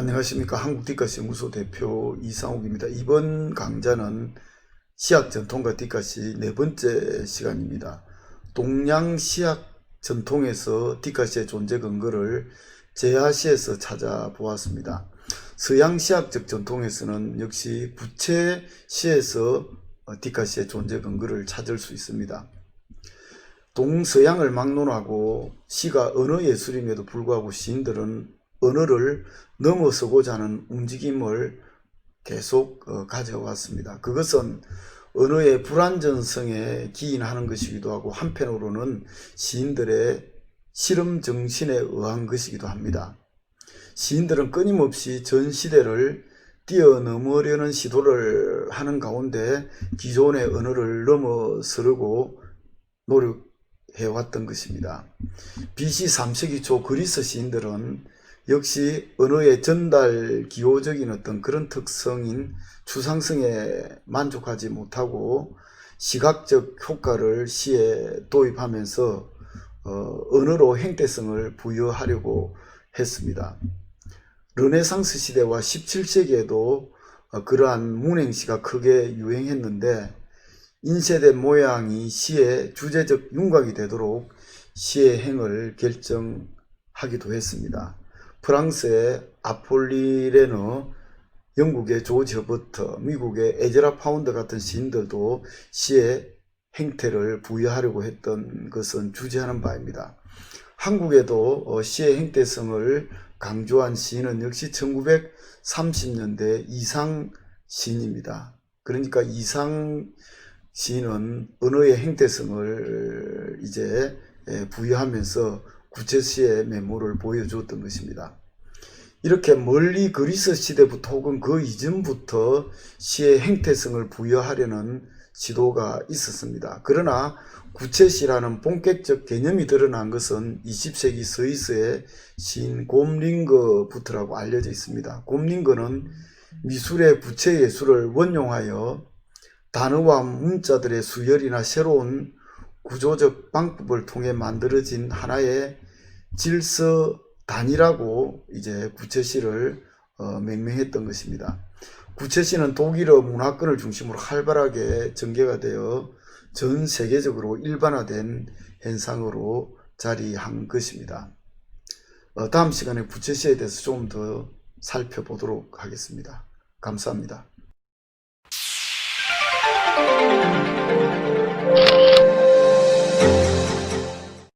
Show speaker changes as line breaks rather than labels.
안녕하십니까. 한국디카시 연구소 대표 이상욱입니다. 이번 강좌는 시학 전통과 디카시 네 번째 시간입니다. 동양 시학 전통에서 디카시의 존재 근거를 제하시에서 찾아보았습니다. 서양 시학적 전통에서는 역시 부채 시에서 어, 디카시의 존재 근거를 찾을 수 있습니다. 동서양을 막론하고 시가 언어 예술임에도 불구하고 시인들은 언어를 넘어서고자 하는 움직임을 계속 어, 가져왔습니다. 그것은 언어의 불완전성에 기인하는 것이기도 하고 한편으로는 시인들의 실험 정신에 의한 것이기도 합니다. 시인들은 끊임없이 전 시대를 뛰어넘으려는 시도를 하는 가운데 기존의 언어를 넘어서려고 노력해왔던 것입니다. BC 3세기 초 그리스 시인들은 역시 언어의 전달 기호적인 어떤 그런 특성인 추상성에 만족하지 못하고 시각적 효과를 시에 도입하면서 어, 언어로 행태성을 부여하려고 했습니다. 르네상스 시대와 17세기에도 어, 그러한 문행시가 크게 유행했는데 인쇄된 모양이 시의 주제적 윤곽이 되도록 시의 행을 결정하기도 했습니다. 프랑스의 아폴리레너, 영국의 조지 허버트, 미국의 에즈라 파운드 같은 시인들도 시의 행태를 부여하려고 했던 것은 주제하는 바입니다. 한국에도 어, 시의 행태성을 강조한 시인은 역시 1930년대 이상 시인입니다. 그러니까 이상 시인은 언어의 행태성을 이제 부여하면서 구체시의 메모를 보여주었던 것입니다. 이렇게 멀리 그리스 시대부터 혹은 그 이전부터 시의 행태성을 부여하려는 시도가 있었습니다. 그러나 구체시라는 본격적 개념이 드러난 것은 20세기 스위스의 시인 곰링거부터라고 알려져 있습니다. 곰링거는 미술의 부채 예술을 원용하여 단어와 문자들의 수열이나 새로운 구조적 방법을 통해 만들어진 하나의 질서 단위라고 이제 구체시를 어, 맹명했던 것입니다. 구체시는 독일어 문화권을 중심으로 활발하게 전개가 되어 전 세계적으로 일반화된 현상으로 자리한 것입니다. 어, 다음 시간에 구체시에 대해서 좀 더 살펴보도록 하겠습니다. 감사합니다.